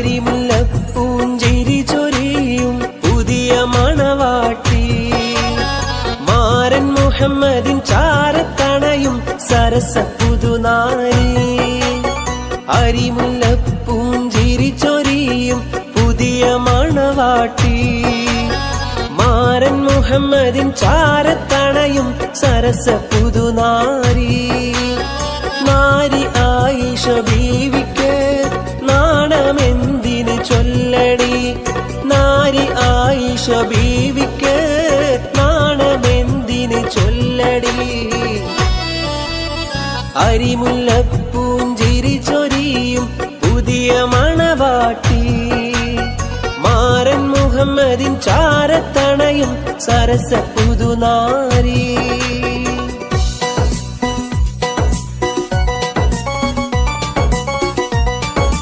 അരിമുല്ലപ്പൂഞ്ചിരി ചൊരിയും പുതിയ മണവാട്ടി. മാരൻ മുഹമ്മദിൻ ചാരത്തണയും സരസ പുതുനാരി. അരിമുല്ലപ്പൂഞ്ചിരി ചൊരിയും പുതിയ മണവാട്ടി. മാരൻ മുഹമ്മദിൻ ചാരത്തണയും സരസ പുതുനാരി. നാരി ആയിഷ ബീവിക്ക് ചൊല്ലടി നാരി ആയിഷ ബീവിക്ക് നാണമെന്തിന് ചൊല്ലടി? അരിമുല്ലപ്പൂഞ്ചിരി ചൊരിയും പുതിയ മണവാട്ടി. മാരൻ മുഹമ്മദിൻ ചാരത്തണയും സരസ പുതുനാരി.